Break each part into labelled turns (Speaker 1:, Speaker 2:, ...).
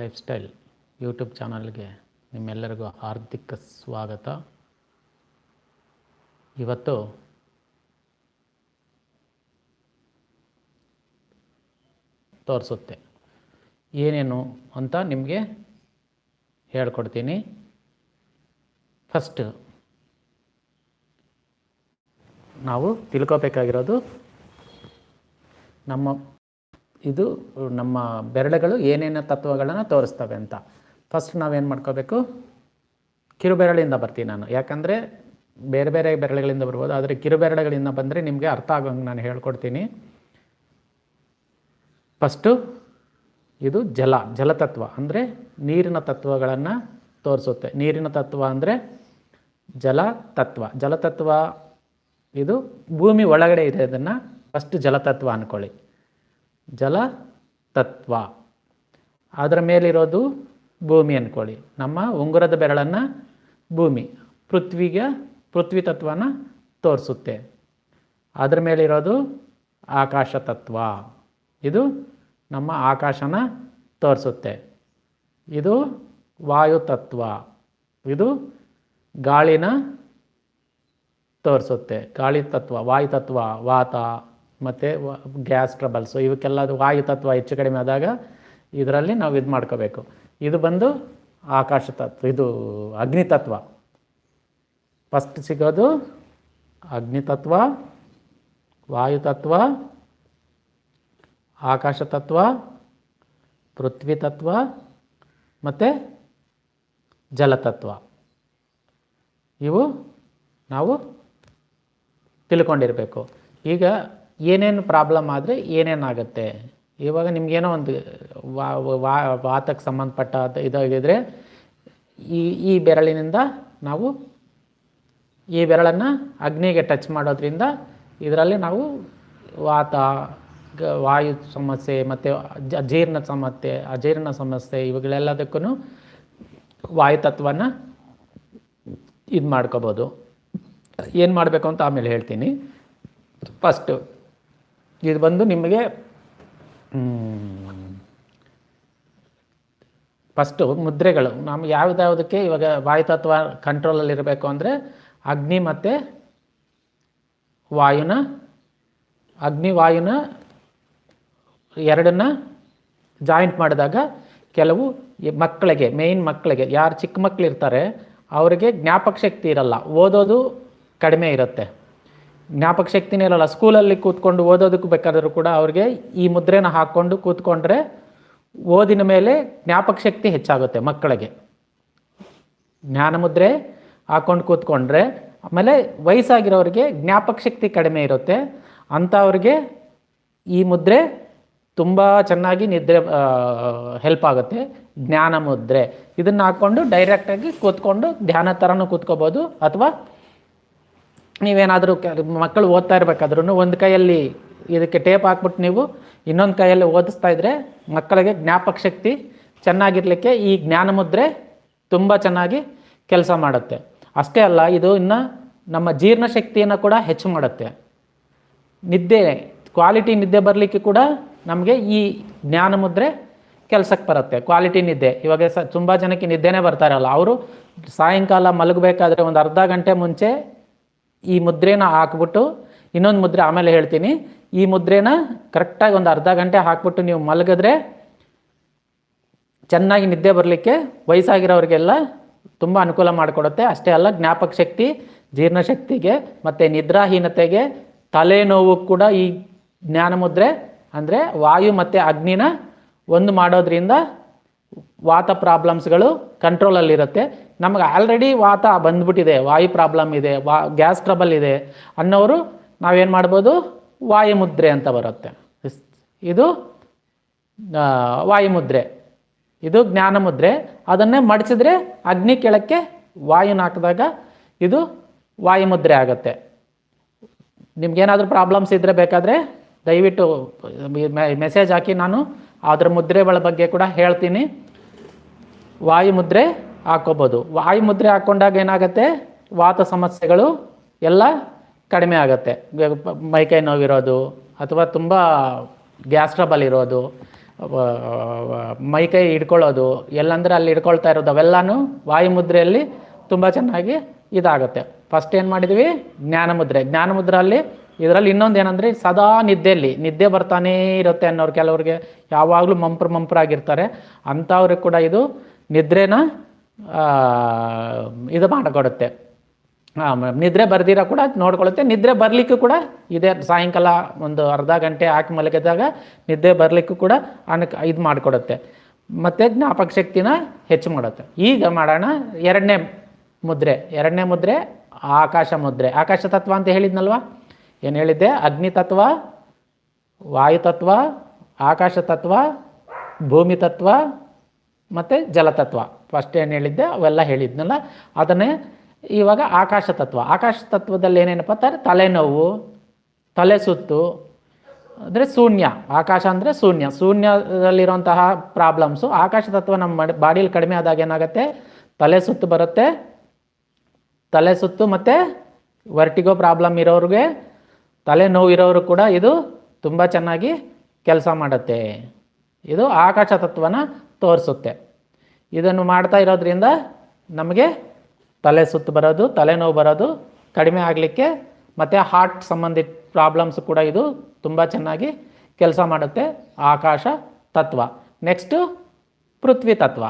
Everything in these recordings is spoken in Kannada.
Speaker 1: ಲೈಫ್ ಸ್ಟೈಲ್ ಯೂಟ್ಯೂಬ್ ಚಾನಲ್ಗೆ ನಿಮ್ಮೆಲ್ಲರಿಗೂ ಹಾರ್ದಿಕ ಸ್ವಾಗತ. ಇವತ್ತು ತೋರಿಸುತ್ತೆ. ಏನೇನು ಅಂತ ನಿಮಗೆ ಹೇಳ್ಕೊಡ್ತೀನಿ. ಫಸ್ಟ್ ನಾವು ತಿಳ್ಕೋಬೇಕಾಗಿರೋದು ನಮ್ಮ ಇದು ನಮ್ಮ ಬೆರಳುಗಳು ಏನೇನು ತತ್ವಗಳನ್ನು ತೋರಿಸ್ತವೆ ಅಂತ. ಫಸ್ಟ್ ನಾವೇನು ಮಾಡ್ಕೋಬೇಕು? ಕಿರುಬೆರಳಿಂದ ಬರ್ತೀನಿ ನಾನು. ಯಾಕಂದರೆ ಬೇರೆ ಬೇರೆ ಬೆರಳುಗಳಿಂದ ಬರ್ಬೋದು. ಆದರೆ ಕಿರುಬೆರಳುಗಳಿಂದ ಬಂದರೆ ನಿಮಗೆ ಅರ್ಥ ಆಗೋಂಗೆ ನಾನು ಹೇಳ್ಕೊಡ್ತೀನಿ. ಫಸ್ಟು ಇದು ಜಲ, ಜಲತತ್ವ. ಅಂದರೆ ನೀರಿನ ತತ್ವಗಳನ್ನು ತೋರಿಸುತ್ತೆ. ನೀರಿನ ತತ್ವ ಅಂದರೆ ಜಲ ತತ್ವ ಜಲತತ್ವ ಇದು ಭೂಮಿ ಒಳಗಡೆ ಇರೋದನ್ನು ಫಸ್ಟ್ ಜಲತತ್ವ ಅಂದ್ಕೊಳ್ಳಿ ಜಲ ತತ್ವ ಅದರ ಮೇಲಿರೋದು ಭೂಮಿ ಅಂದ್ಕೊಳ್ಳಿ ನಮ್ಮ ಉಂಗುರದ ಬೆರಳನ್ನು ಭೂಮಿ, ಪೃಥ್ವಿಗೆ ಪೃಥ್ವಿ ತತ್ವನ ತೋರಿಸುತ್ತೆ. ಅದರ ಮೇಲಿರೋದು ಆಕಾಶ ತತ್ವ. ಇದು ನಮ್ಮ ಆಕಾಶನ ತೋರಿಸುತ್ತೆ. ಇದು ವಾಯು ತತ್ವ. ಇದು ಗಾಳಿನ ತೋರಿಸುತ್ತೆ. ಗಾಳಿ ತತ್ವ, ವಾಯು ತತ್ವ, ವಾತ ಮತ್ತು ಗ್ಯಾಸ್ ಟ್ರಬಲ್ಸು. ಇವಕ್ಕೆಲ್ಲ ವಾಯು ತತ್ವ ಹೆಚ್ಚು ಕಡಿಮೆ ಆದಾಗ ಇದರಲ್ಲಿ ನಾವು ಇದು ಮಾಡ್ಕೋಬೇಕು. ಇದು ಬಂದು ಆಕಾಶ ತತ್ವ, ಇದು ಅಗ್ನಿ ತತ್ವ. ಫಸ್ಟ್ ಸಿಗೋದು ವಾಯು ತತ್ವ, ಆಕಾಶ ತತ್ವ, ಪೃಥ್ವಿ ತತ್ವ, ಮತ್ತು ಜಲತತ್ವ ಇವು ನಾವು ತಿಳ್ಕೊಂಡಿರಬೇಕು. ಈಗ ಏನೇನು ಪ್ರಾಬ್ಲಮ್ ಆದರೆ ಏನೇನಾಗುತ್ತೆ ಇವಾಗ ನಿಮಗೇನೋ ಒಂದು ವಾತಕ್ಕೆ ಸಂಬಂಧಪಟ್ಟ ಅದು ಇದಾಗಿದ್ರೆ ಈ ಈ ಬೆರಳಿನಿಂದ ನಾವು ಈ ಬೆರಳನ್ನು ಅಗ್ನಿಗೆ ಟಚ್ ಮಾಡೋದ್ರಿಂದ ಇದರಲ್ಲಿ ನಾವು ವಾತ ವಾಯು ಸಮಸ್ಯೆ ಮತ್ತು ಅಜೀರ್ಣ ಸಮಸ್ಯೆ ಅಜೀರ್ಣ ಸಮಸ್ಯೆ ಇವುಗಳೆಲ್ಲದಕ್ಕೂ ವಾಯುತತ್ವನ ಇದು ಮಾಡ್ಕೋಬೋದು ಏನು ಮಾಡಬೇಕು ಅಂತ ಆಮೇಲೆ ಹೇಳ್ತೀನಿ. ಫಸ್ಟು ಇದು ಬಂದು ನಿಮಗೆ ಫಸ್ಟು ಮುದ್ರೆಗಳು. ನಾವು ಯಾವುದ್ಯಾವುದಕ್ಕೆ ಇವಾಗ ವಾಯುತತ್ವ ಕಂಟ್ರೋಲಲ್ಲಿ ಇರಬೇಕು ಅಂದರೆ ಅಗ್ನಿ ಮತ್ತು ವಾಯುನ, ಅಗ್ನಿ, ವಾಯುನ ಎರಡನ್ನ ಜಾಯಿಂಟ್ ಮಾಡಿದಾಗ ಕೆಲವು ಮಕ್ಕಳಿಗೆ ಮೇಯ್ನ್ ಮಕ್ಕಳಿಗೆ, ಯಾರು ಚಿಕ್ಕ ಮಕ್ಕಳಿರ್ತಾರೆ ಅವರಿಗೆ ಜ್ಞಾಪಕ ಶಕ್ತಿ ಇರಲ್ಲ. ಓದೋದು ಕಡಿಮೆ ಇರುತ್ತೆ. ಜ್ಞಾಪಕ ಶಕ್ತಿನೇ ಇರಲ್ಲ. ಸ್ಕೂಲಲ್ಲಿ ಕೂತ್ಕೊಂಡು ಓದೋದಕ್ಕೂ ಬೇಕಾದರೂ ಕೂಡ ಅವ್ರಿಗೆ ಈ ಮುದ್ರೆನ ಹಾಕ್ಕೊಂಡು ಕೂತ್ಕೊಂಡ್ರೆ ಓದಿನ ಮೇಲೆ ಜ್ಞಾಪಕ ಶಕ್ತಿ ಹೆಚ್ಚಾಗುತ್ತೆ ಮಕ್ಕಳಿಗೆ. ಜ್ಞಾನ ಮುದ್ರೆ ಹಾಕ್ಕೊಂಡು ಕೂತ್ಕೊಂಡ್ರೆ ಆಮೇಲೆ ವಯಸ್ಸಾಗಿರೋರಿಗೆ ಜ್ಞಾಪಕ ಶಕ್ತಿ ಕಡಿಮೆ ಇರುತ್ತೆ. ಅಂಥವ್ರಿಗೆ ಈ ಮುದ್ರೆ ತುಂಬ ಚೆನ್ನಾಗಿ ನಿದ್ರೆ ಹೆಲ್ಪ್ ಆಗುತ್ತೆ. ಜ್ಞಾನ ಮುದ್ರೆ. ಇದನ್ನು ಹಾಕ್ಕೊಂಡು ಡೈರೆಕ್ಟಾಗಿ ಕೂತ್ಕೊಂಡು ಧ್ಯಾನ ಥರನೂ ಕೂತ್ಕೋಬೋದು ಅಥವಾ ನೀವೇನಾದರೂ ಮಕ್ಕಳು ಓದ್ತಾ ಇರಬೇಕಾದ್ರೂ ಒಂದು ಕೈಯಲ್ಲಿ ಇದಕ್ಕೆ ಟೇಪ್ ಹಾಕ್ಬಿಟ್ಟು ನೀವು ಇನ್ನೊಂದು ಕೈಯಲ್ಲಿ ಓದಿಸ್ತಾ ಇದ್ದರೆ ಮಕ್ಕಳಿಗೆ ಜ್ಞಾಪಕ ಶಕ್ತಿ ಚೆನ್ನಾಗಿರಲಿಕ್ಕೆ ಈ ಜ್ಞಾನ ಮುದ್ರೆ ತುಂಬ ಚೆನ್ನಾಗಿ ಕೆಲಸ ಮಾಡುತ್ತೆ. ಅಷ್ಟೇ ಅಲ್ಲ, ಇದು ಇನ್ನು ನಮ್ಮ ಜೀರ್ಣಶಕ್ತಿಯನ್ನು ಕೂಡ ಹೆಚ್ಚು ಮಾಡುತ್ತೆ. ನಿದ್ದೆ, ಕ್ವಾಲಿಟಿ ನಿದ್ದೆ ಬರಲಿಕ್ಕೆ ಕೂಡ ನಮಗೆ ಈ ಜ್ಞಾನ ಮುದ್ರೆ ಕೆಲಸಕ್ಕೆ ಬರುತ್ತೆ. ಕ್ವಾಲಿಟಿ ನಿದ್ದೆ, ಇವಾಗ ಸ, ತುಂಬ ಜನಕ್ಕೆ ನಿದ್ದೆನೇ ಬರ್ತಾರಲ್ಲ ಅವರು ಸಾಯಂಕಾಲ ಮಲಗಬೇಕಾದ್ರೆ ಒಂದು ಅರ್ಧ ಗಂಟೆ ಮುಂಚೆ ಈ ಮುದ್ರೆನ ಹಾಕ್ಬಿಟ್ಟು ಇನ್ನೊಂದು ಮುದ್ರೆ ಆಮೇಲೆ ಹೇಳ್ತೀನಿ. ಈ ಮುದ್ರೆನ ಕರೆಕ್ಟಾಗಿ ಒಂದು ಅರ್ಧ ಗಂಟೆ ಹಾಕ್ಬಿಟ್ಟು ನೀವು ಮಲಗಿದ್ರೆ ಚೆನ್ನಾಗಿ ನಿದ್ದೆ ಬರಲಿಕ್ಕೆ ವಯಸ್ಸಾಗಿರೋರಿಗೆಲ್ಲ ತುಂಬ ಅನುಕೂಲ ಮಾಡಿಕೊಡುತ್ತೆ. ಅಷ್ಟೇ ಅಲ್ಲ, ಜ್ಞಾಪಕ ಶಕ್ತಿ ಜೀರ್ಣಶಕ್ತಿಗೆ ಮತ್ತು ನಿದ್ರಾಹೀನತೆಗೆ ತಲೆನೋವು ಕೂಡ ಈ ಜ್ಞಾನ ಮುದ್ರೆ ಅಂದರೆ ವಾಯು ಮತ್ತು ಅಗ್ನಿನ ಒಂದು ಮಾಡೋದ್ರಿಂದ ವಾತ ಪ್ರಾಬ್ಲಮ್ಸ್ಗಳು ಕಂಟ್ರೋಲಲ್ಲಿರುತ್ತೆ ನಮಗೆ ಆಲ್ರೆಡಿ ವಾತ ಬಂದ್ಬಿಟ್ಟಿದೆ, ವಾಯು ಪ್ರಾಬ್ಲಮ್ ಇದೆ, ವಾ ಗ್ಯಾಸ್ ಟ್ರಬಲ್ ಇದೆ ಅನ್ನೋರು ನಾವೇನು ಮಾಡ್ಬೋದು? ವಾಯುಮುದ್ರೆ ಅಂತ ಬರುತ್ತೆ. ಇದು ವಾಯುಮುದ್ರೆ. ಇದು ಜ್ಞಾನ ಮುದ್ರೆ ಅದನ್ನೇ ಮಡಚಿದ್ರೆ ಅಗ್ನಿ ಕೆಳಕ್ಕೆ ವಾಯುನ ಹಾಕಿದಾಗ ಇದು ವಾಯುಮುದ್ರೆ ಆಗುತ್ತೆ. ನಿಮ್ಗೇನಾದರೂ ಪ್ರಾಬ್ಲಮ್ಸ್ ಇದ್ದರೆ ಬೇಕಾದರೆ ದಯವಿಟ್ಟು ಮೆಸೇಜ್ ಹಾಕಿ ನಾನು ಅದರ ಮುದ್ರೆಗಳ ಬಗ್ಗೆ ಕೂಡ ಹೇಳ್ತೀನಿ. ವಾಯು ಮುದ್ರೆ ವಾಯುಮುದ್ರೆ ವಾಯು ಮುದ್ರೆ ಹಾಕ್ಕೊಂಡಾಗ ಏನಾಗುತ್ತೆ? ವಾತ ಸಮಸ್ಯೆಗಳು ಎಲ್ಲ ಕಡಿಮೆ ಆಗುತ್ತೆ. ಮೈಕೈ ನೋವಿರೋದು ಅಥವಾ ತುಂಬ ಗ್ಯಾಸ್ ಟ್ರಬಲ್ ಇರೋದು ಮೈಕೈ ಹಿಡ್ಕೊಳ್ಳೋದು, ಎಲ್ಲಂದ್ರೆ ಅಲ್ಲಿ ಹಿಡ್ಕೊಳ್ತಾ ಇರೋದು ಅವೆಲ್ಲನೂ ವಾಯುಮುದ್ರೆಯಲ್ಲಿ ತುಂಬ ಚೆನ್ನಾಗಿ ಇದಾಗುತ್ತೆ. ಫಸ್ಟ್ ಏನು ಮಾಡಿದ್ವಿ? ಜ್ಞಾನಮುದ್ರೆ. ಜ್ಞಾನಮುದ್ರಲ್ಲಿ ಇದರಲ್ಲಿ ಇನ್ನೊಂದು ಏನಂದರೆ ಸದಾ ನಿದ್ದೆಯಲ್ಲಿ, ನಿದ್ದೆ ಬರ್ತಾನೇ ಇರುತ್ತೆ ಅನ್ನೋರು ಕೆಲವ್ರಿಗೆ ಯಾವಾಗಲೂ ಮಂಪ್ರ ಮಂಪ್ರಾಗಿರ್ತಾರೆ. ಅಂಥವ್ರಿಗೆ ಕೂಡ ಇದು ನಿದ್ರೆನ ಇದು ಮಾಡಿಕೊಡುತ್ತೆ ನಿದ್ರೆ ಬರ್ದಿರ ಕೂಡ ನೋಡ್ಕೊಳ್ಳುತ್ತೆ. ನಿದ್ರೆ ಬರಲಿಕ್ಕೂ ಕೂಡ ಇದೇ. ಸಾಯಂಕಾಲ ಒಂದು ಅರ್ಧ ಗಂಟೆ ಹಾಕಿ ಮಲಗಿದಾಗ ನಿದ್ದೆ ಬರಲಿಕ್ಕೂ ಕೂಡ ಅನುಕ, ಇದು ಮಾಡಿಕೊಡುತ್ತೆ. ಮತ್ತು ಜ್ಞಾಪಕ ಶಕ್ತಿನ ಹೆಚ್ಚು ಮಾಡುತ್ತೆ. ಈಗ ಮಾಡೋಣ ಎರಡನೇ ಮುದ್ರೆ. ಎರಡನೇ ಮುದ್ರೆ ಆಕಾಶ ಮುದ್ರೆ. ಆಕಾಶ ತತ್ವ ಅಂತ ಹೇಳಿದ್ನಲ್ವಾ? ಏನು ಹೇಳಿದ್ದೆ? ಅಗ್ನಿ ತತ್ವ, ವಾಯು ತತ್ವ, ಆಕಾಶ ತತ್ವ, ಭೂಮಿ ತತ್ವ ಮತ್ತು ಜಲತತ್ವ. ಫಸ್ಟ್ ಏನು ಹೇಳಿದ್ದೆ? ಅವೆಲ್ಲ ಹೇಳಿದ್ನಲ್ಲ. ಅದನ್ನೇ ಇವಾಗ ಆಕಾಶ ತತ್ವ. ಆಕಾಶ ತತ್ವದಲ್ಲಿ ಏನೇನಪ್ಪ ಅಂತಾರೆ ತಲೆನೋವು, ತಲೆ ಸುತ್ತು, ಅಂದರೆ ಶೂನ್ಯ. ಆಕಾಶ ಅಂದರೆ ಶೂನ್ಯ. ಶೂನ್ಯದಲ್ಲಿರುವಂತಹ ಪ್ರಾಬ್ಲಮ್ಸು ಆಕಾಶ ತತ್ವ ನಮ್ಮ ಬಾಡಿಲಿ ಕಡಿಮೆ ಆದಾಗ ಏನಾಗುತ್ತೆ? ತಲೆ ಸುತ್ತು ಬರುತ್ತೆ. ತಲೆ ಸುತ್ತು ಮತ್ತು ವರ್ಟಿಗೋ ಪ್ರಾಬ್ಲಮ್ ಇರೋರಿಗೆ ತಲೆನೋವು ಇರೋರು ಕೂಡ ಇದು ತುಂಬ ಚೆನ್ನಾಗಿ ಕೆಲಸ ಮಾಡುತ್ತೆ. ಇದು ಆಕಾಶ ತತ್ವನ ತೋರಿಸುತ್ತೆ. ಇದನ್ನು ಮಾಡ್ತಾ ಇರೋದ್ರಿಂದ ನಮಗೆ ತಲೆ ಸುತ್ತು ಬರೋದು ತಲೆನೋವು ಬರೋದು ಕಡಿಮೆ ಆಗಲಿಕ್ಕೆ ಮತ್ತು ಹಾರ್ಟ್ ಸಂಬಂಧಿತ ಪ್ರಾಬ್ಲಮ್ಸ್ ಕೂಡ ಇದು ತುಂಬ ಚೆನ್ನಾಗಿ ಕೆಲಸ ಮಾಡುತ್ತೆ. ಆಕಾಶ ತತ್ವ. ನೆಕ್ಸ್ಟು ಪೃಥ್ವಿ ತತ್ವ.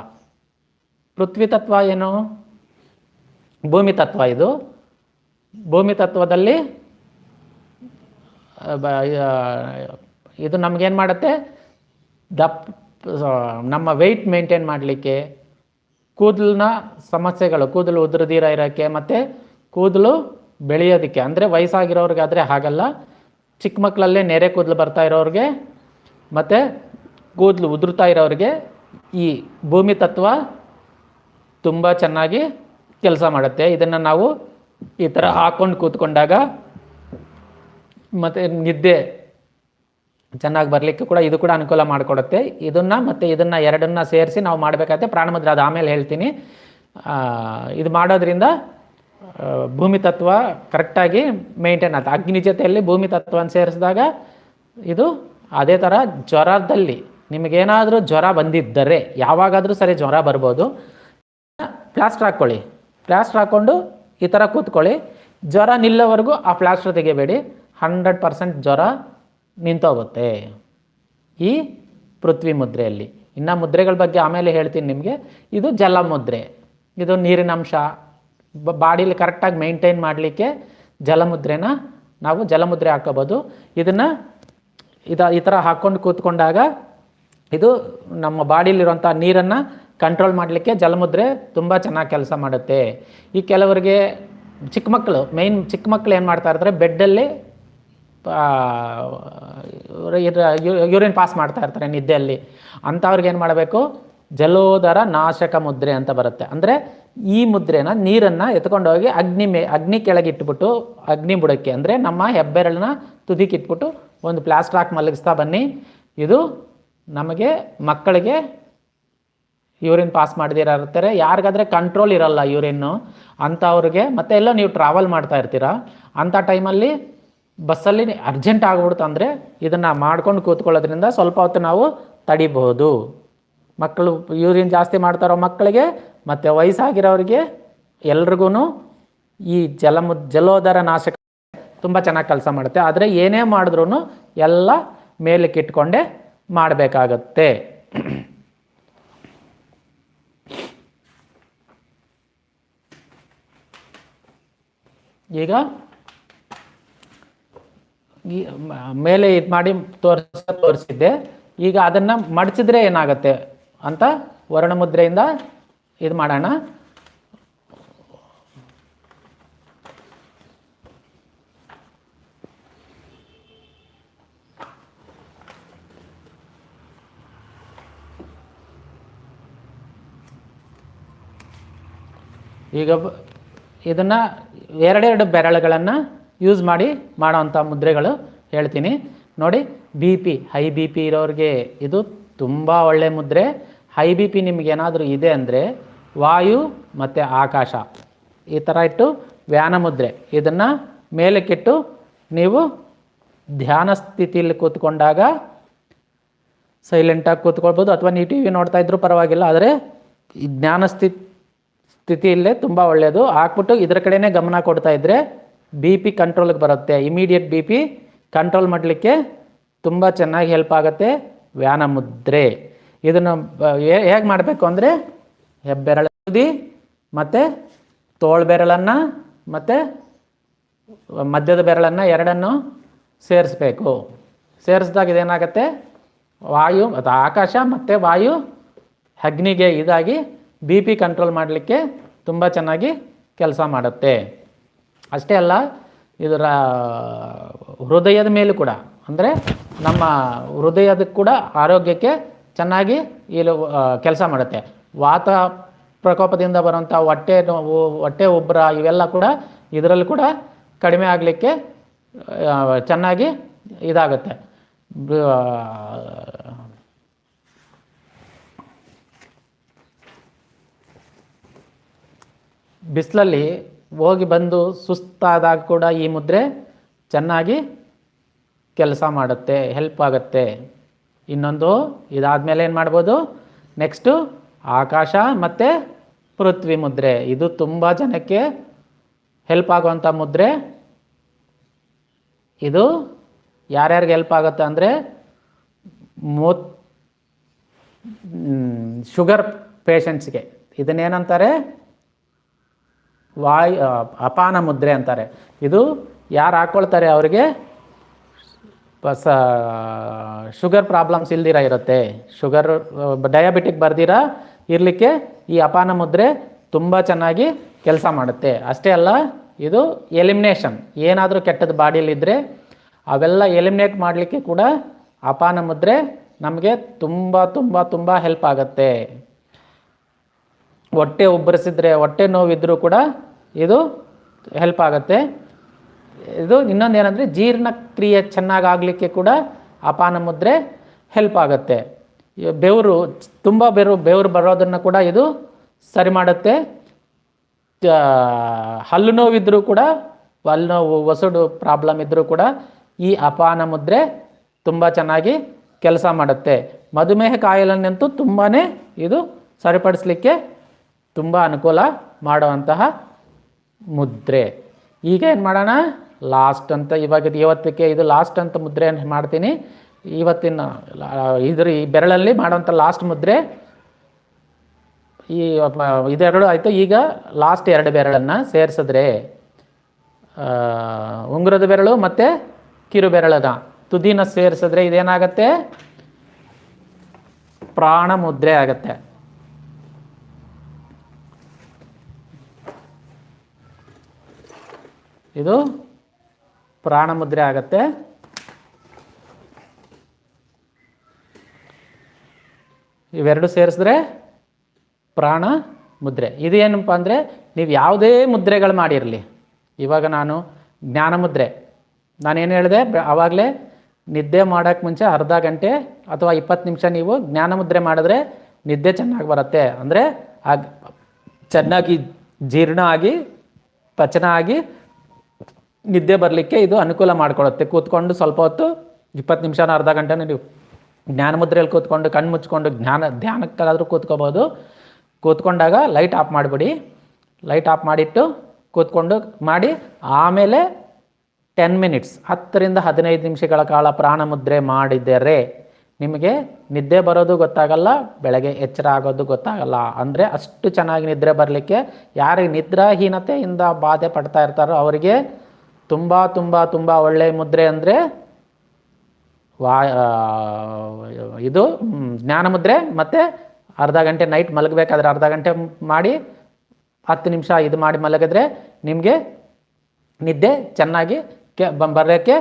Speaker 1: ಪೃಥ್ವಿ ತತ್ವ ಏನು? ಭೂಮಿ ತತ್ವ ಇದು. ಭೂಮಿ ತತ್ವದಲ್ಲಿ ಇದು ನಮಗೇನು ಮಾಡುತ್ತೆ? ದಪ್ ಆ, ನಮ್ಮ ವೆಯ್ಟ್ ಮೇಂಟೈನ್ ಮಾಡಲಿಕ್ಕೆ ಕೂದಲಿನ ಸಮಸ್ಯೆಗಳು, ಕೂದಲು ಉದುರದಿರ ಇರೋಕ್ಕೆ ಮತ್ತು ಕೂದಲು ಬೆಳೆಯೋದಕ್ಕೆ, ಅಂದರೆ ವಯಸ್ಸಾಗಿರೋರ್ಗಾದರೆ ಹಾಗಲ್ಲ. ಚಿಕ್ಕ ಮಕ್ಕಳಲ್ಲೇ ನೆರೆ ಕೂದಲು ಬರ್ತಾ ಇರೋರಿಗೆ ಮತ್ತು ಕೂದಲು ಉದುರ್ತಾ ಇರೋರಿಗೆ ಈ ಭೂಮಿ ತತ್ವ ತುಂಬ ಚೆನ್ನಾಗಿ ಕೆಲಸ ಮಾಡುತ್ತೆ. ಇದನ್ನು ನಾವು ಈ ಥರ ಹಾಕ್ಕೊಂಡು ಕೂತ್ಕೊಂಡಾಗ ಮತ್ತು ನಿದ್ದೆ ಚೆನ್ನಾಗಿ ಬರಲಿಕ್ಕೆ ಕೂಡ ಇದು ಕೂಡ ಅನುಕೂಲ ಮಾಡಿಕೊಡುತ್ತೆ. ಇದನ್ನು ಮತ್ತು ಇದನ್ನು ಎರಡನ್ನ ಸೇರಿಸಿ ನಾವು ಮಾಡಬೇಕಾಗುತ್ತೆ. ಪ್ರಾಣಮುದ್ರ ಅದು ಆಮೇಲೆ ಹೇಳ್ತೀನಿ. ಇದು ಮಾಡೋದ್ರಿಂದ ಭೂಮಿ ತತ್ವ ಕರೆಕ್ಟಾಗಿ ಮೇಂಟೈನ್ ಆಗುತ್ತೆ ಅಗ್ನಿ ಜೊತೆಯಲ್ಲಿ ಭೂಮಿ ತತ್ವನ ಸೇರಿಸಿದಾಗ ಇದು ಅದೇ ಥರ ಜ್ವರದಲ್ಲಿ ನಿಮಗೇನಾದರೂ ಜ್ವರ ಬಂದಿದ್ದರೆ, ಯಾವಾಗಾದರೂ ಸರಿ ಜ್ವರ ಬರ್ಬೋದು, ಪ್ಲಾಸ್ಟರ್ ಹಾಕ್ಕೊಳ್ಳಿ. ಪ್ಲಾಸ್ಟರ್ ಹಾಕ್ಕೊಂಡು ಈ ಥರ ಕೂತ್ಕೊಳ್ಳಿ. ಜ್ವರ ನಿಲ್ಲೋವರೆಗೂ ಆ ಪ್ಲಾಸ್ಟರ್ ತೆಗಿಬೇಡಿ. ಹಂಡ್ರೆಡ್ ಪರ್ಸೆಂಟ್ ಜ್ವರ ನಿಂತೋಗುತ್ತೆ. ಈ ಪೃಥ್ವಿ ಮುದ್ರೆಯಲ್ಲಿ. ಇನ್ನು ಮುದ್ರೆಗಳ ಬಗ್ಗೆ ಆಮೇಲೆ ಹೇಳ್ತೀನಿ ನಿಮಗೆ. ಇದು ಜಲ ಮುದ್ರೆ. ಇದು ನೀರಿನ ಅಂಶ. ಬಾಡಿಲಿ ಕರೆಕ್ಟಾಗಿ ಮೇಂಟೈನ್ ಮಾಡಲಿಕ್ಕೆ ಜಲಮುದ್ರೆನ ನಾವು ಜಲಮುದ್ರೆ ಹಾಕೋಬೋದು. ಇದನ್ನು ಇದ, ಈ ಥರ ಹಾಕ್ಕೊಂಡು ಕೂತ್ಕೊಂಡಾಗ ಇದು ನಮ್ಮ ಬಾಡಿಲಿರುವಂಥ ನೀರನ್ನು ಕಂಟ್ರೋಲ್ ಮಾಡಲಿಕ್ಕೆ ಜಲಮುದ್ರೆ ತುಂಬ ಚೆನ್ನಾಗಿ ಕೆಲಸ ಮಾಡುತ್ತೆ. ಈ ಕೆಲವರಿಗೆ ಚಿಕ್ಕ ಮಕ್ಕಳು ಮೈನ್ ಚಿಕ್ಕ ಮಕ್ಕಳು ಏನು ಮಾಡ್ತಾ ಇರ್ತಾರೆ, ಬೆಡ್ಡಲ್ಲಿ ಯೂರಿನ್ ಪಾಸ್ ಮಾಡ್ತಾ ಇರ್ತಾರೆ ನಿದ್ದೆಯಲ್ಲಿ. ಅಂಥವ್ರಿಗೆ ಏನು ಮಾಡಬೇಕು? ಜಲೋದರ ನಾಶಕ ಮುದ್ರೆ ಅಂತ ಬರುತ್ತೆ. ಅಂದರೆ ಈ ಮುದ್ರೆನ ನೀರನ್ನು ಎತ್ಕೊಂಡೋಗಿ ಅಗ್ನಿ ಮೇ, ಅಗ್ನಿ ಕೆಳಗೆ ಇಟ್ಬಿಟ್ಟು ಅಗ್ನಿ ಬುಡಕ್ಕೆ, ಅಂದರೆ ನಮ್ಮ ಹೆಬ್ಬೆರಳನ್ನ ತುದಿಕ್ಕಿಟ್ಬಿಟ್ಟು ಒಂದು ಪ್ಲಾಸ್ಟರ್ ಹಾಕಿ ಮಲಗಿಸ್ತಾ ಬನ್ನಿ. ಇದು ನಮಗೆ ಮಕ್ಕಳಿಗೆ ಯೂರಿನ್ ಪಾಸ್ ಮಾಡದಿರ ಇರ್ತಾರೆ. ಯಾರಿಗಾದ್ರೆ ಕಂಟ್ರೋಲ್ ಇರಲ್ಲ ಯೂರಿನ್ನು ಅಂಥವ್ರಿಗೆ, ಮತ್ತೆ ಎಲ್ಲೋ ನೀವು ಟ್ರಾವೆಲ್ ಮಾಡ್ತಾ ಇರ್ತೀರ? ಅಂಥ ಟೈಮಲ್ಲಿ ಬಸ್ಸಲ್ಲಿ ಅರ್ಜೆಂಟ್ ಆಗ್ಬಿಡ್ತು ಅಂದರೆ ಇದನ್ನು ಮಾಡ್ಕೊಂಡು ಕೂತ್ಕೊಳ್ಳೋದ್ರಿಂದ ಸ್ವಲ್ಪ ಹೊತ್ತು ನಾವು ತಡಿಬಹುದು. ಮಕ್ಕಳು ಯೂರಿನ್ ಜಾಸ್ತಿ ಮಾಡ್ತಾರೋ ಮಕ್ಕಳಿಗೆ, ಮತ್ತು ವಯಸ್ಸಾಗಿರೋರಿಗೆ ಎಲ್ರಿಗೂ ಈ ಜಲಮು, ಜಲೋದರ ನಾಶಕ ತುಂಬ ಚೆನ್ನಾಗಿ ಕೆಲಸ ಮಾಡುತ್ತೆ. ಆದರೆ ಏನೇ ಮಾಡಿದ್ರೂ ಎಲ್ಲ ಮೇಲಕ್ಕೆ ಇಟ್ಕೊಂಡೆ ಮಾಡಬೇಕಾಗತ್ತೆ. ಈಗ ಮೇಲೆ ಇದು ಮಾಡಿ ತೋರಿಸ, ತೋರಿಸಿದ್ದೆ. ಈಗ ಅದನ್ನು ಮಡಚಿದ್ರೆ ಏನಾಗುತ್ತೆ ಅಂತ ವರ್ಣಮುದ್ರೆಯಿಂದ ಇದು ಮಾಡೋಣ. ಈಗ ಇದನ್ನು ಎರಡೆರಡು ಬೆರಳುಗಳನ್ನು ಯೂಸ್ ಮಾಡಿ ಮಾಡೋವಂಥ ಮುದ್ರೆಗಳು ಹೇಳ್ತೀನಿ. ನೋಡಿ B P high B P ಇರೋರಿಗೆ ಇದು ತುಂಬ ಒಳ್ಳೆ ಮುದ್ರೆ. ಹೈ ಬಿ ಪಿ ನಿಮಗೇನಾದರೂ ಇದೆ ಅಂದರೆ ವಾಯು ಮತ್ತು ಆಕಾಶ. ಈ ಥರ ಇಟ್ಟು ವ್ಯಾನ ಮುದ್ರೆ. ಇದನ್ನು ಮೇಲಕ್ಕಿಟ್ಟು ನೀವು ಧ್ಯಾನ ಸ್ಥಿತಿಯಲ್ಲಿ ಕೂತ್ಕೊಂಡಾಗ ಸೈಲೆಂಟಾಗಿ ಕೂತ್ಕೊಳ್ಬೋದು. ಅಥವಾ ನೀವು ಟಿ ವಿ ನೋಡ್ತಾ ಇದ್ರೂ ಪರವಾಗಿಲ್ಲ, ಆದರೆ ಈ ಜ್ಞಾನ ಸ್ಥಿತಿ ಸ್ಥಿತಿಯಲ್ಲೇ ತುಂಬ ಒಳ್ಳೆಯದು ಹಾಕ್ಬಿಟ್ಟು ಇದರ ಕಡೆನೇ ಗಮನ ಕೊಡ್ತಾ ಇದ್ದರೆ ಬಿ ಪಿ ಕಂಟ್ರೋಲ್ಗೆ ಬರುತ್ತೆ. ಇಮಿಡಿಯೇಟ್ ಬಿ ಪಿ ಕಂಟ್ರೋಲ್ ಮಾಡಲಿಕ್ಕೆ ತುಂಬ ಚೆನ್ನಾಗಿ ಹೆಲ್ಪ್ ಆಗುತ್ತೆ ವ್ಯಾನ ಮುದ್ರೆ. ಇದನ್ನು ಹೇಗೆ ಮಾಡಬೇಕು ಅಂದರೆ ಹೆಬ್ಬೆರಳು ಮತ್ತು ತೋಳು ಬೆರಳನ್ನು ಮತ್ತು ಮಧ್ಯದ ಬೆರಳನ್ನು ಎರಡನ್ನು ಸೇರಿಸ್ಬೇಕು. ಸೇರಿಸಿದಾಗ ಇದೇನಾಗುತ್ತೆ? ವಾಯು, ಮತ್ತು ಆಕಾಶ ಮತ್ತು ವಾಯು ಅಗ್ನಿಗೆ ಇದಾಗಿ ಬಿ ಪಿ ಕಂಟ್ರೋಲ್ ಮಾಡಲಿಕ್ಕೆ ತುಂಬ ಚೆನ್ನಾಗಿ ಕೆಲಸ ಮಾಡುತ್ತೆ. ಅಷ್ಟೇ ಅಲ್ಲ, ಇದರ ಹೃದಯದ ಮೇಲೂ ಕೂಡ, ಅಂದರೆ ನಮ್ಮ ಹೃದಯದ ಕೂಡ ಆರೋಗ್ಯಕ್ಕೆ ಚೆನ್ನಾಗಿ ಇಲ್ಲಿ ಕೆಲಸ ಮಾಡುತ್ತೆ. ವಾತ ಪ್ರಕೋಪದಿಂದ ಬರುವಂಥ ಹೊಟ್ಟೆ ನೋವು, ಹೊಟ್ಟೆ ಉಬ್ಬರ ಇವೆಲ್ಲ ಕೂಡ ಇದರಲ್ಲಿ ಕೂಡ ಕಡಿಮೆ ಆಗಲಿಕ್ಕೆ ಚೆನ್ನಾಗಿ ಇದಾಗುತ್ತೆ. ಬಿಸಿಲಲ್ಲಿ ಹೋಗಿ ಬಂದು ಸುಸ್ತಾದಾಗ ಕೂಡ ಈ ಮುದ್ರೆ ಚೆನ್ನಾಗಿ ಕೆಲಸ ಮಾಡುತ್ತೆ ಹೆಲ್ಪ್ ಆಗುತ್ತೆ. ಇನ್ನೊಂದು ಇದಾದಮೇಲೆ ಏನು ಮಾಡ್ಬೋದು? ನೆಕ್ಸ್ಟು ಆಕಾಶ ಮತ್ತು ಪೃಥ್ವಿ ಮುದ್ರೆ. ಇದು ತುಂಬ ಜನಕ್ಕೆ ಹೆಲ್ಪ್ ಆಗುವಂಥ ಮುದ್ರೆ. ಇದು ಯಾರ್ಯಾರಿಗೆ ಹೆಲ್ಪ್ ಆಗುತ್ತೆ ಅಂದರೆ ಮೂ ಶುಗರ್ ಪೇಷಂಟ್ಸ್ಗೆ ಇದನ್ನೇನಂತಾರೆ? ವಾಯು ಅಪಾನ ಮುದ್ರೆ ಅಂತಾರೆ. ಇದು ಯಾರು ಹಾಕ್ಕೊಳ್ತಾರೆ ಅವರಿಗೆ? ಸ ಶುಗರ್ ಪ್ರಾಬ್ಲಮ್ಸ್ ಇಲ್ದಿರ ಇರುತ್ತೆ. ಶುಗರ್, ಡಯಾಬಿಟಿಕ್ ಬರ್ದಿರ ಇರಲಿಕ್ಕೆ ಈ ಅಪಾನ ಮುದ್ರೆ ತುಂಬ ಚೆನ್ನಾಗಿ ಕೆಲಸ ಮಾಡುತ್ತೆ. ಅಷ್ಟೇ ಅಲ್ಲ, ಇದು ಎಲಿಮಿನೇಷನ್. ಏನಾದರೂ ಕೆಟ್ಟದ್ದು ಬಾಡಿಯಲ್ಲಿದ್ದರೆ ಅವೆಲ್ಲ ಎಲಿಮಿನೇಟ್ ಮಾಡಲಿಕ್ಕೆ ಕೂಡ ಅಪಾನ ಮುದ್ರೆ ನಮಗೆ ತುಂಬ ತುಂಬ ತುಂಬ ಹೆಲ್ಪ್ ಆಗುತ್ತೆ. ಹೊಟ್ಟೆ ಉಬ್ಬರಿಸಿದ್ರೆ ಹೊಟ್ಟೆ ನೋವಿದ್ರೂ ಕೂಡ ಇದು ಹೆಲ್ಪ್ ಆಗುತ್ತೆ. ಇದು ಇನ್ನೊಂದು ಏನಂದರೆ ಜೀರ್ಣಕ್ರಿಯೆ ಚೆನ್ನಾಗಿ ಆಗಲಿಕ್ಕೆ ಕೂಡ ಅಪಾನ ಮುದ್ರೆ ಹೆಲ್ಪ್ ಆಗುತ್ತೆ. ಬೆವರು, ತುಂಬ ಬೆವರು ಬೆವರು ಬರೋದನ್ನು ಕೂಡ ಇದು ಸರಿ ಮಾಡುತ್ತೆ. ಹಲ್ಲು ನೋವಿದ್ರೂ ಕೂಡ, ಹಲ್ಲು ನೋವು ಒಸಡು ಪ್ರಾಬ್ಲಮ್ ಇದ್ದರೂ ಕೂಡ ಈ ಅಪಾನ ಮುದ್ರೆ ತುಂಬ ಚೆನ್ನಾಗಿ ಕೆಲಸ ಮಾಡುತ್ತೆ. ಮಧುಮೇಹ ಕಾಯಿಲೆಯಂತೂ ತುಂಬಾ ಇದು ಸರಿಪಡಿಸ್ಲಿಕ್ಕೆ ತುಂಬ ಅನುಕೂಲ ಮಾಡುವಂತಹ ಮುದ್ರೆ. ಈಗ ಏನು ಮಾಡೋಣ? ಲಾಸ್ಟ್ ಅಂತ, ಇವಾಗ ಇವತ್ತಕ್ಕೆ ಇದು ಲಾಸ್ಟ್ ಅಂತ ಮುದ್ರೆ ಮಾಡ್ತೀನಿ. ಇವತ್ತಿನ, ಇದ್ರ ಈ ಬೆರಳಲ್ಲಿ ಮಾಡುವಂಥ ಲಾಸ್ಟ್ ಮುದ್ರೆ. ಈ ಇದೆರಡು ಆಯಿತು. ಈಗ ಲಾಸ್ಟ್ ಎರಡು ಬೆರಳನ್ನು ಸೇರಿಸಿದ್ರೆ ಉಂಗುರದ ಬೆರಳು ಮತ್ತು ಕಿರು ಬೆರಳದ. ತುದಿನ ಸೇರಿಸಿದ್ರೆ ಇದೇನಾಗತ್ತೆ? ಪ್ರಾಣ ಮುದ್ರೆ ಆಗತ್ತೆ. ಇದು ಪ್ರಾಣ ಮುದ್ರೆ ಆಗತ್ತೆ. ಇವೆರಡು ಸೇರಿಸಿದ್ರೆ ಪ್ರಾಣ ಮುದ್ರೆ. ಇದು ಏನಪ್ಪ ಅಂದರೆ ನೀವು ಯಾವುದೇ ಮುದ್ರೆಗಳು ಮಾಡಿರಲಿ. ಇವಾಗ ನಾನು ಜ್ಞಾನ ಮುದ್ರೆ. ನಾನೇನು ಹೇಳಿದೆ? ಆವಾಗಲೇ ನಿದ್ದೆ ಮಾಡೋಕ್ಕೆ ಮುಂಚೆ ಅರ್ಧ ಗಂಟೆ ಅಥವಾ ಇಪ್ಪತ್ತು ನಿಮಿಷ ನೀವು ಜ್ಞಾನ ಮುದ್ರೆ ಮಾಡಿದ್ರೆ ನಿದ್ದೆ ಚೆನ್ನಾಗಿ ಬರುತ್ತೆ. ಅಂದರೆ ಆಗ ಚೆನ್ನಾಗಿ ಜೀರ್ಣ ಆಗಿ, ಪಚನ ಆಗಿ ನಿದ್ದೆ ಬರಲಿಕ್ಕೆ ಇದು ಅನುಕೂಲ ಮಾಡಿಕೊಡುತ್ತೆ ಕೂತ್ಕೊಂಡು ಸ್ವಲ್ಪ ಹೊತ್ತು, ಇಪ್ಪತ್ತು ನಿಮಿಷನ ಅರ್ಧ ಗಂಟೆನ ನೀವು ಜ್ಞಾನ ಮುದ್ರೆಯಲ್ಲಿ ಕೂತ್ಕೊಂಡು, ಕಣ್ಣು ಮುಚ್ಕೊಂಡು, ಜ್ಞಾನ, ಧ್ಯಾನಕ್ಕಾದರೂ ಕೂತ್ಕೋಬೋದು ಕೂತ್ಕೊಂಡಾಗ ಲೈಟ್ ಆಫ್ ಮಾಡಿಬಿಡಿ. ಲೈಟ್ ಆಫ್ ಮಾಡಿಟ್ಟು ಕೂತ್ಕೊಂಡು ಮಾಡಿ, ಆಮೇಲೆ ಟೆನ್ ಮಿನಿಟ್ಸ್, ಹತ್ತರಿಂದ ಹದಿನೈದು ನಿಮಿಷಗಳ ಕಾಲ ಪ್ರಾಣ ಮುದ್ರೆ ಮಾಡಿದರೆ ನಿಮಗೆ ನಿದ್ದೆ ಬರೋದು ಗೊತ್ತಾಗಲ್ಲ, ಬೆಳಗ್ಗೆ ಎಚ್ಚರ ಆಗೋದು ಗೊತ್ತಾಗಲ್ಲ. ಅಂದರೆ ಅಷ್ಟು ಚೆನ್ನಾಗಿ ನಿದ್ರೆ ಬರಲಿಕ್ಕೆ ಯಾರಿಗೆ ನಿದ್ರಾಹೀನತೆಯಿಂದ ಬಾಧೆ ಪಡ್ತಾ ಇರ್ತಾರೋ ಅವರಿಗೆ ತುಂಬ ತುಂಬ ತುಂಬ ಒಳ್ಳೆಯ ಮುದ್ರೆ ಅಂದರೆ ವಾ ಇದು ಜ್ಞಾನ ಮುದ್ರೆ ಮತ್ತು ಅರ್ಧ ಗಂಟೆ ನೈಟ್ ಮಲಗಬೇಕಾದ್ರೆ ಅರ್ಧ ಗಂಟೆ ಮಾಡಿ ಹತ್ತು ನಿಮಿಷ ಇದು ಮಾಡಿ ಮಲಗಿದ್ರೆ ನಿಮಗೆ ನಿದ್ದೆ ಚೆನ್ನಾಗಿ ಕೆ ಬರೋಕ್ಕೆ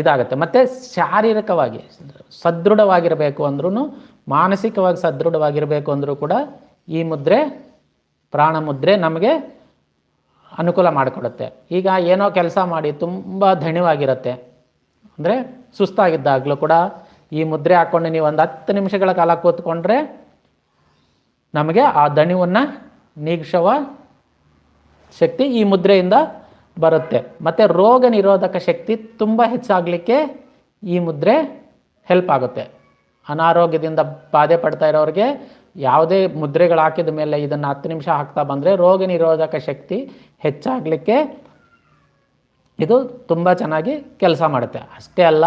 Speaker 1: ಇದಾಗುತ್ತೆ. ಮತ್ತು ಶಾರೀರಿಕವಾಗಿ ಸದೃಢವಾಗಿರಬೇಕು ಅಂದ್ರೂ ಮಾನಸಿಕವಾಗಿ ಸದೃಢವಾಗಿರಬೇಕು ಅಂದರೂ ಕೂಡ ಈ ಮುದ್ರೆ, ಪ್ರಾಣ ಮುದ್ರೆ ನಮಗೆ ಅನುಕೂಲ ಮಾಡಿಕೊಡುತ್ತೆ. ಈಗ ಏನೋ ಕೆಲಸ ಮಾಡಿ ತುಂಬ ದಣಿವಾಗಿರುತ್ತೆ ಅಂದರೆ ಸುಸ್ತಾಗಿದ್ದಾಗಲೂ ಕೂಡ ಈ ಮುದ್ರೆ ಹಾಕ್ಕೊಂಡು ನೀವು ಒಂದು ಹತ್ತು ನಿಮಿಷಗಳ ಕಾಲ ಕೂತ್ಕೊಂಡ್ರೆ ನಮಗೆ ಆ ದಣಿವನ್ನು ನೀಗಿಸುವ ಶಕ್ತಿ ಈ ಮುದ್ರೆಯಿಂದ ಬರುತ್ತೆ. ಮತ್ತು ರೋಗ ನಿರೋಧಕ ಶಕ್ತಿ ತುಂಬ ಹೆಚ್ಚಾಗಲಿಕ್ಕೆ ಈ ಮುದ್ರೆ ಹೆಲ್ಪ್ ಆಗುತ್ತೆ. ಅನಾರೋಗ್ಯದಿಂದ ಬಾಧೆ ಪಡ್ತಾ ಇರೋರಿಗೆ ಯಾವುದೇ ಮುದ್ರೆಗಳು ಹಾಕಿದ ಮೇಲೆ ಇದನ್ನು ಹತ್ತು ನಿಮಿಷ ಹಾಕ್ತಾ ಬಂದರೆ ರೋಗ ನಿರೋಧಕ ಶಕ್ತಿ ಹೆಚ್ಚಾಗಲಿಕ್ಕೆ ಇದು ತುಂಬ ಚೆನ್ನಾಗಿ ಕೆಲಸ ಮಾಡುತ್ತೆ. ಅಷ್ಟೇ ಅಲ್ಲ,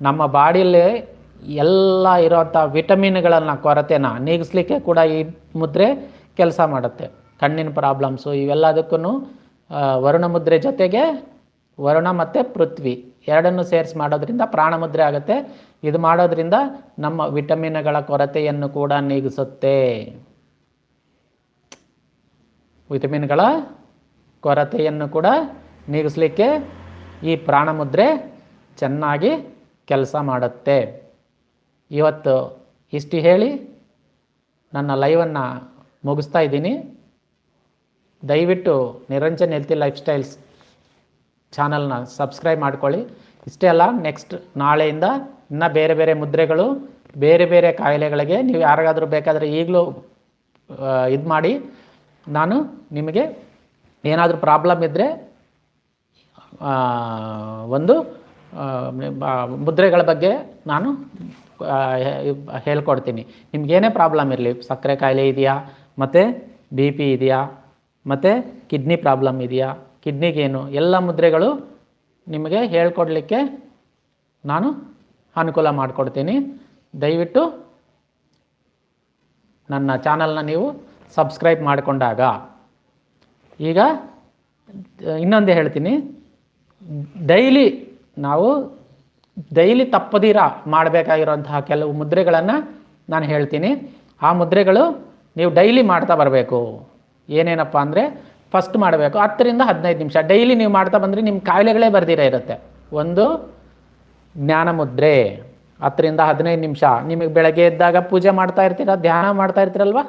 Speaker 1: ನಮ್ಮ ಬಾಡಿಯಲ್ಲಿ ಎಲ್ಲ ಇರೋಂಥ ವಿಟಮಿನ್ಗಳನ್ನು ಕೊರತೆನ ನೀಗಿಸ್ಲಿಕ್ಕೆ ಕೂಡ ಈ ಮುದ್ರೆ ಕೆಲಸ ಮಾಡುತ್ತೆ. ಕಣ್ಣಿನ ಪ್ರಾಬ್ಲಮ್ಸು ಇವೆಲ್ಲದಕ್ಕೂ ವರುಣ ಮುದ್ರೆ ಜೊತೆಗೆ ವರುಣ ಮತ್ತು ಪೃಥ್ವಿ. ಎರಡನ್ನು ಸೇರಿಸಿ ಮಾಡೋದ್ರಿಂದ ಪ್ರಾಣ ಮುದ್ರೆ ಆಗುತ್ತೆ. ಇದು ಮಾಡೋದ್ರಿಂದ ನಮ್ಮ ವಿಟಮಿನ್ಗಳ ಕೊರತೆಯನ್ನು ಕೂಡ ನೀಗಿಸುತ್ತೆ. ವಿಟಮಿನ್ಗಳ ಕೊರತೆಯನ್ನು ಕೂಡ ನೀಗಿಸ್ಲಿಕ್ಕೆ ಈ ಪ್ರಾಣಮುದ್ರೆ ಚೆನ್ನಾಗಿ ಕೆಲಸ ಮಾಡುತ್ತೆ. ಇವತ್ತು ಇಷ್ಟು ಹೇಳಿ ನನ್ನ ಲೈವನ್ನು ಮುಗಿಸ್ತಾ ಇದ್ದೀನಿ. ದಯವಿಟ್ಟು ನಿರಂಜನ್ ಹೆಲ್ತಿ ಲೈಫ್ ಸ್ಟೈಲ್ಸ್ ಚಾನಲ್ನ ಸಬ್ಸ್ಕ್ರೈಬ್ ಮಾಡ್ಕೊಳ್ಳಿ. ಇಷ್ಟೇ ಅಲ್ಲ, ನೆಕ್ಸ್ಟ್ ನಾಳೆಯಿಂದ ಇನ್ನು ಬೇರೆ ಬೇರೆ ಮುದ್ರೆಗಳು, ಬೇರೆ ಬೇರೆ ಕಾಯಿಲೆಗಳಿಗೆ ನೀವು ಯಾರಿಗಾದರೂ ಬೇಕಾದರೆ ಈಗಲೂ ಇದು ಮಾಡಿ. ನಾನು ನಿಮಗೆ ಏನಾದರೂ ಪ್ರಾಬ್ಲಮ್ ಇದ್ದರೆ ಒಂದು ಮುದ್ರೆಗಳ ಬಗ್ಗೆ ನಾನು ಹೇಳ್ಕೊಡ್ತೀನಿ. ನಿಮಗೇನೇ ಪ್ರಾಬ್ಲಮ್ ಇರಲಿ, ಸಕ್ಕರೆ ಕಾಯಿಲೆ ಇದೆಯಾ? ಮತ್ತು ಬಿ ಪಿ ಇದೆಯಾ? ಮತ್ತು ಕಿಡ್ನಿ ಪ್ರಾಬ್ಲಮ್ ಇದೆಯಾ? ಕಿಡ್ನಿಗೇನು ಎಲ್ಲ ಮುದ್ರೆಗಳು ನಿಮಗೆ ಹೇಳ್ಕೊಡ್ಲಿಕ್ಕೆ ನಾನು ಅನುಕೂಲ ಮಾಡಿಕೊಡ್ತೀನಿ. ದಯವಿಟ್ಟು ನನ್ನ ಚಾನಲ್ನ ನೀವು ಸಬ್ಸ್ಕ್ರೈಬ್ ಮಾಡಿಕೊಂಡಾಗ. ಈಗ, ಇನ್ನೊಂದು ಹೇಳ್ತೀನಿ. ಡೈಲಿ ನಾವು ಡೈಲಿ ತಪ್ಪದಿರ ಮಾಡಬೇಕಾಗಿರುವಂತಹ ಕೆಲವು ಮುದ್ರೆಗಳನ್ನು ನಾನು ಹೇಳ್ತೀನಿ. ಆ ಮುದ್ರೆಗಳು ನೀವು ಡೈಲಿ ಮಾಡ್ತಾ ಬರಬೇಕು. ಏನೇನಪ್ಪ ಅಂದರೆ ಫಸ್ಟ್ ಮಾಡಬೇಕು. ಹತ್ತರಿಂದ ಹದಿನೈದು ನಿಮಿಷ. ಡೈಲಿ ನೀವು ಮಾಡ್ತಾ ಬಂದರೆ ನಿಮ್ಮ ಕಾಯಿಲೆಗಳೇ ಬರ್ದಿರ ಇರುತ್ತೆ. ಒಂದು ಜ್ಞಾನ ಮುದ್ರೆ ಹತ್ತರಿಂದ ಹದಿನೈದು ನಿಮಿಷ. ನಿಮಗೆ ಬೆಳಗ್ಗೆ ಎದ್ದಾಗ ಪೂಜೆ ಮಾಡ್ತಾ ಇರ್ತೀರ? ಧ್ಯಾನ ಮಾಡ್ತಾ ಇರ್ತೀರಲ್ವ?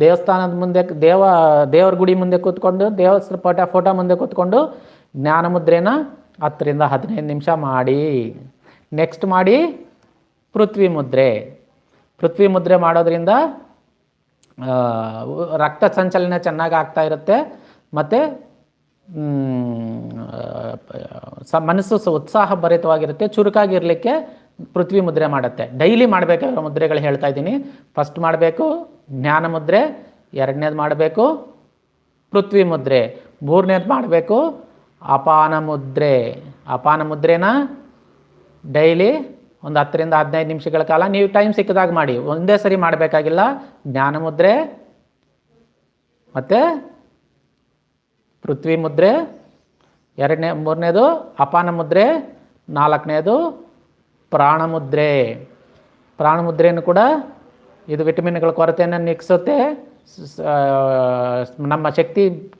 Speaker 1: ದೇವಸ್ಥಾನದ ಮುಂದೆ, ದೇವ, ದೇವರ ಗುಡಿ ಮುಂದೆ ಕೂತ್ಕೊಂಡು, ದೇವಸ್ಥಾನ ಫೋಟೋ ಫೋಟೋ ಮುಂದೆ ಕೂತ್ಕೊಂಡು ಜ್ಞಾನ ಮುದ್ರೆನ ಹತ್ತರಿಂದ ಹದಿನೈದು ನಿಮಿಷ ಮಾಡಿ. ನೆಕ್ಸ್ಟ್ ಮಾಡಿ ಪೃಥ್ವಿ ಮುದ್ರೆ ಪೃಥ್ವಿ ಮುದ್ರೆ ಮಾಡೋದ್ರಿಂದ ರಕ್ತ ಸಂಚಲನ ಚೆನ್ನಾಗಿ ಆಗ್ತಾ ಇರುತ್ತೆ. ಮತ್ತು ಸ, ಮನಸ್ಸು ಸ, ಉತ್ಸಾಹ ಭರಿತವಾಗಿರುತ್ತೆ ಚುರುಕಾಗಿರಲಿಕ್ಕೆ ಪೃಥ್ವಿ ಮುದ್ರೆ ಮಾಡುತ್ತೆ. ಡೈಲಿ ಮಾಡಬೇಕಾಗಿರೋ ಮುದ್ರೆಗಳು ಹೇಳ್ತಾ ಇದ್ದೀನಿ. ಫಸ್ಟ್ ಮಾಡಬೇಕು, ಜ್ಞಾನ ಮುದ್ರೆ, ಎರಡನೇದು ಮಾಡಬೇಕು, ಪೃಥ್ವಿ ಮುದ್ರೆ. ಮೂರನೇದು ಮಾಡಬೇಕು, ಅಪಾನ ಮುದ್ರೆ. ಅಪಾನ ಮುದ್ರೆನ ಡೈಲಿ ಒಂದು ಹತ್ತರಿಂದ ಹದಿನೈದು ನಿಮಿಷಗಳ ಕಾಲ ನೀವು ಟೈಮ್ ಸಿಕ್ಕಿದಾಗ ಮಾಡಿ. ಒಂದೇ ಸರಿ ಮಾಡಬೇಕಾಗಿಲ್ಲ, ಜ್ಞಾನ ಮುದ್ರೆ ಮತ್ತು ಪೃಥ್ವಿ ಮುದ್ರೆ, ಎರಡನೇ, ಮೂರನೇದು ಅಪಾನ ಮುದ್ರೆ, ನಾಲ್ಕನೇದು ಪ್ರಾಣ ಮುದ್ರೆ. ಪ್ರಾಣ ಮುದ್ರೆಯನ್ನು ಕೂಡ ಇದು ವಿಟಮಿನ್ಗಳ ಕೊರತೆಯನ್ನು ನೀಗಿಸುತ್ತೆ. ನಮ್ಮ ಶಕ್ತಿ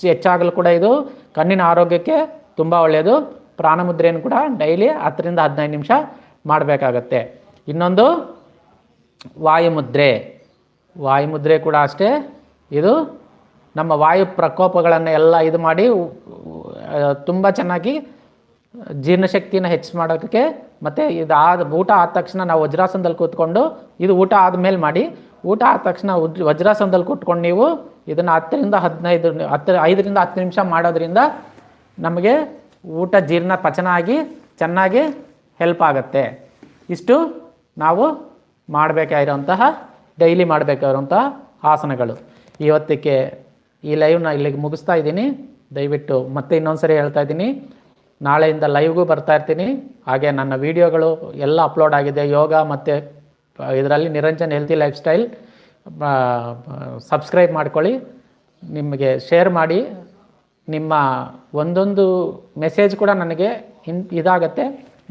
Speaker 1: ಹೆಚ್ಚಾಗಲು ಕೂಡ ಇದು ಕಣ್ಣಿನ ಆರೋಗ್ಯಕ್ಕೆ ತುಂಬ ಒಳ್ಳೆಯದು. ಪ್ರಾಣ ಮುದ್ರೆಯನ್ನು ಕೂಡ ಡೈಲಿ ಹತ್ತರಿಂದ ಹದಿನೈದು ನಿಮಿಷ ಮಾಡಬೇಕಾಗತ್ತೆ. ಇನ್ನೊಂದು ವಾಯುಮುದ್ರೆ ವಾಯುಮುದ್ರೆ ಕೂಡ ಅಷ್ಟೇ. ಇದು ನಮ್ಮ ವಾಯು ಪ್ರಕೋಪಗಳನ್ನು ಎಲ್ಲ ಇದು ಮಾಡಿ ತುಂಬ ಚೆನ್ನಾಗಿ ಜೀರ್ಣಶಕ್ತಿನ ಹೆಚ್ಚು ಮಾಡೋದಕ್ಕೆ ಮತ್ತು ಇದು ಆದ ಊಟ ಆದ ತಕ್ಷಣ ನಾವು ವಜ್ರಾಸನದಲ್ಲಿ ಕೂತ್ಕೊಂಡು, ಇದು ಊಟ ಆದಮೇಲೆ ಮಾಡಿ, ಊಟ ಆದ ತಕ್ಷಣ ಉಜ್- ವಜ್ರಾಸನದಲ್ಲಿ ಕೂತ್ಕೊಂಡು ನೀವು ಇದನ್ನು ಹತ್ತರಿಂದ ಹದಿನೈದು ಹತ್ತು ಐದರಿಂದ ಹತ್ತು ನಿಮಿಷ ಮಾಡೋದ್ರಿಂದ ನಮಗೆ ಊಟ ಜೀರ್ಣ ಪಚನ ಆಗಿ ಚೆನ್ನಾಗಿ ಹೆಲ್ಪ್ ಆಗುತ್ತೆ. ಇಷ್ಟು ನಾವು ಮಾಡಬೇಕಾಗಿರೋಂತಹ ಡೈಲಿ ಮಾಡಬೇಕಾಗಿರೋಂತಹ ಆಸನಗಳು. ಇವತ್ತಿಗೆ ಈ ಲೈವ್ನ ಇಲ್ಲಿಗೆ ಮುಗಿಸ್ತಾ ಇದ್ದೀನಿ. ದಯವಿಟ್ಟು ಮತ್ತೆ ಇನ್ನೊಂದು ಸರಿ ಹೇಳ್ತಾ ಇದ್ದೀನಿ. ನಾಳೆಯಿಂದ ಲೈವ್ಗೂ ಬರ್ತಾ ಇರ್ತೀನಿ. ಹಾಗೆ ನನ್ನ ವೀಡಿಯೋಗಳು ಎಲ್ಲ ಅಪ್ಲೋಡ್ ಆಗಿದೆ. ಯೋಗ ಮತ್ತು ಇದರಲ್ಲಿ Niranjan healthy lifestyle subscribe ಮಾಡ್ಕೊಳ್ಳಿ. ನಿಮಗೆ ಶೇರ್ ಮಾಡಿ. ನಿಮ್ಮ ಒಂದೊಂದು ಮೆಸೇಜ್ ಕೂಡ ನನಗೆ ಇನ್, ಇದಾಗತ್ತೆ.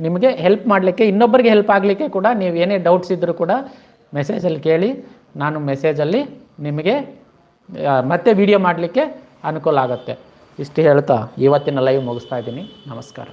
Speaker 1: ನಿಮಗೆ ಹೆಲ್ಪ್ ಮಾಡಲಿಕ್ಕೆ, ಇನ್ನೊಬ್ಬರಿಗೆ ಹೆಲ್ಪ್ ಆಗಲಿಕ್ಕೆ ಕೂಡ ನೀವು ಏನೇ ಡೌಟ್ಸ್ ಇದ್ದರೂ ಕೂಡ ಮೆಸೇಜಲ್ಲಿ ಕೇಳಿ. ನಾನು ಮೆಸೇಜಲ್ಲಿ ನಿಮಗೆ ಮತ್ತೆ ವಿಡಿಯೋ ಮಾಡಲಿಕ್ಕೆ ಅನುಕೂಲ ಆಗುತ್ತೆ. ಇಷ್ಟು ಹೇಳ್ತಾ ಇವತ್ತಿನ ಲೈವ್ ಮುಗಿಸ್ತಾ ಇದ್ದೀನಿ. ನಮಸ್ಕಾರ.